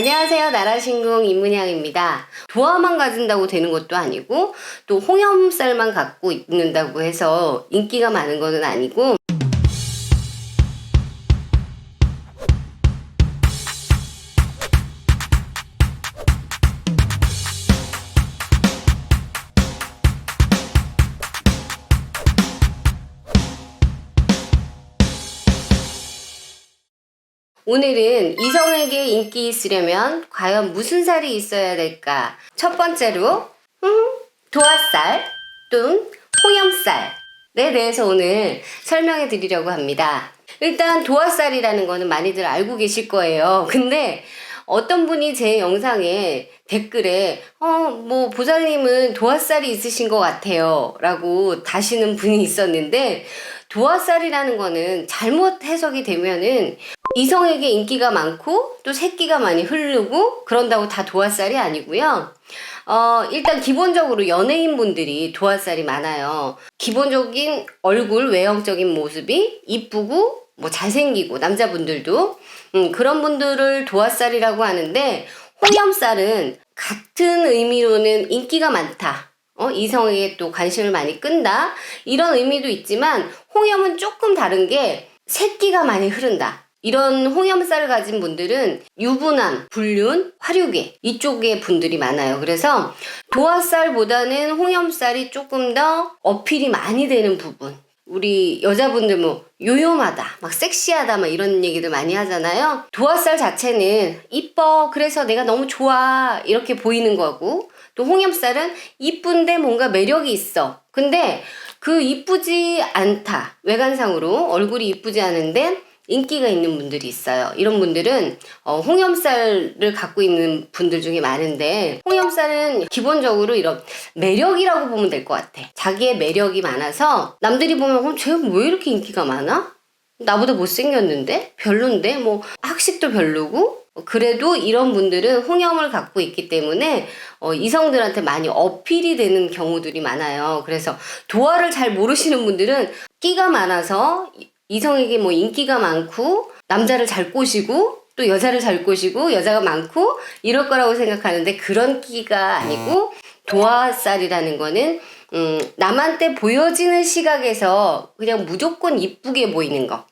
안녕하세요. 나라신궁 임문향입니다. 도화만 가진다고 되는 것도 아니고 또 홍염살만 갖고 있는다고 해서 인기가 많은 것은 아니고 오늘은 이성에게 인기 있으려면 과연 무슨 살이 있어야 될까? 첫 번째로 음, 도화살 또는 홍염살에 대해서 오늘 설명해 드리려고 합니다. 일단 도화살이라는 거는 많이들 알고 계실 거예요. 근데 어떤 분이 제 영상에 댓글에 어 뭐 보살님은 도화살이 있으신 것 같아요 라고 다시는 분이 있었는데 도화살이라는 거는 잘못 해석이 되면은 이성에게 인기가 많고 또 새끼가 많이 흐르고 그런다고 다 도화살이 아니고요. 어, 일단 기본적으로 연예인분들이 도화살이 많아요. 기본적인 얼굴 외형적인 모습이 이쁘고 뭐 잘생기고 남자분들도 음, 그런 분들을 도화살이라고 하는데 홍염살은 같은 의미로는 인기가 많다. 어, 이성에게 또 관심을 많이 끈다. 이런 의미도 있지만 홍염은 조금 다른 게 새끼가 많이 흐른다. 이런 홍염살을 가진 분들은 유부남, 불륜, 화류계 이쪽의 분들이 많아요. 그래서 도화살보다는 홍염살이 조금 더 어필이 많이 되는 부분. 우리 여자분들 뭐 요요하다, 막 섹시하다, 막 이런 얘기들 많이 하잖아요. 도화살 자체는 이뻐, 그래서 내가 너무 좋아 이렇게 보이는 거고 또 홍염살은 이쁜데 뭔가 매력이 있어. 근데 그 이쁘지 않다 외관상으로 얼굴이 이쁘지 않은데 인기가 있는 분들이 있어요. 이런 분들은 어, 홍염살을 갖고 있는 분들 중에 많은데 홍염살은 기본적으로 이런 매력이라고 보면 될 것 같아. 자기의 매력이 많아서 남들이 보면 어, 쟤왜 이렇게 인기가 많아? 나보다 못생겼는데? 별론데? 뭐 학식도 별로고? 그래도 이런 분들은 홍염을 갖고 있기 때문에 어, 이성들한테 많이 어필이 되는 경우들이 많아요. 그래서 도화를 잘 모르시는 분들은 끼가 많아서 이성에게 뭐 인기가 많고 남자를 잘 꼬시고 또 여자를 잘 꼬시고 여자가 많고 이럴 거라고 생각하는데 그런 끼가 아니고 도화살이라는 거는 음, 남한테 보여지는 시각에서 그냥 무조건 이쁘게 보이는 거.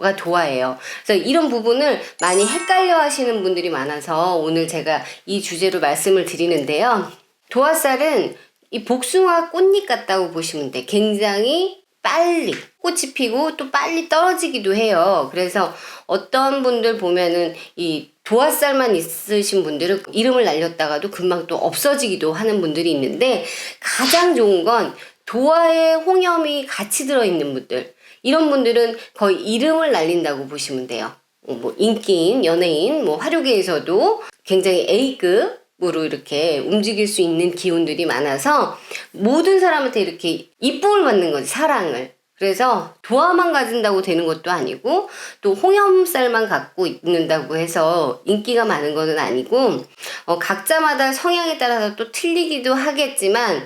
가 도화예요. 그래서 이런 부분을 많이 헷갈려 하시는 분들이 많아서 오늘 제가 이 주제로 말씀을 드리는데요. 도화살은 이 복숭아 꽃잎 같다고 보시면 돼. 굉장히 빨리 꽃이 피고 또 빨리 떨어지기도 해요. 그래서 어떤 분들 보면은 이 도화살만 있으신 분들은 이름을 날렸다가도 금방 또 없어지기도 하는 분들이 있는데 가장 좋은 건 도화에 홍염이 같이 들어있는 분들 이런 분들은 거의 이름을 날린다고 보시면 돼요. 어, 뭐 인기인 연예인 뭐 화류계에서도 굉장히 A급 으로 이렇게 움직일 수 있는 기운들이 많아서 모든 사람한테 이렇게 이쁨을 받는 거지 사랑을 그래서 도화만 가진다고 되는 것도 아니고 또 홍염살만 갖고 있는다고 해서 인기가 많은 것은 아니고 어, 각자마다 성향에 따라서 또 틀리기도 하겠지만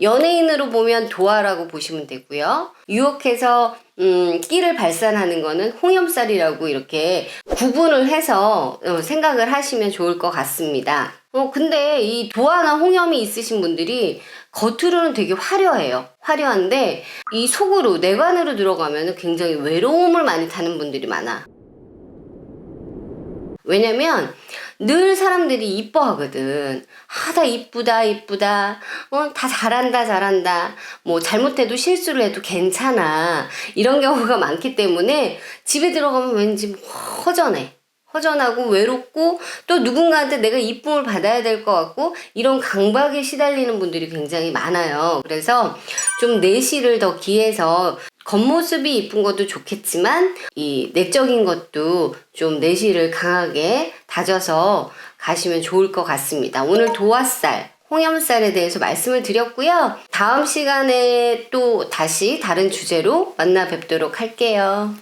연예인으로 보면 도화라고 보시면 되고요. 유혹해서 음, 끼를 발산하는 거는 홍염살이라고 이렇게 구분을 해서 어, 생각을 하시면 좋을 것 같습니다. 어, 근데 이 도화나 홍염이 있으신 분들이 겉으로는 되게 화려해요. 화려한데 이 속으로 내관으로 들어가면 굉장히 외로움을 많이 타는 분들이 많아. 왜냐면 늘 사람들이 이뻐하거든. 아, 다 이쁘다, 이쁘다. 어, 다 잘한다, 잘한다. 뭐, 잘못해도 실수를 해도 괜찮아. 이런 경우가 많기 때문에 집에 들어가면 왠지 허전해. 허전하고 외롭고 또 누군가한테 내가 이쁨을 받아야 될 것 같고 이런 강박에 시달리는 분들이 굉장히 많아요. 그래서 좀 내실을 더 기해서 겉모습이 이쁜 것도 좋겠지만 이 내적인 것도 좀 내실을 강하게 다져서 가시면 좋을 것 같습니다. 오늘 도화살 홍염살에 대해서 말씀을 드렸고요. 다음 시간에 또 다시 다른 주제로 만나 뵙도록 할게요.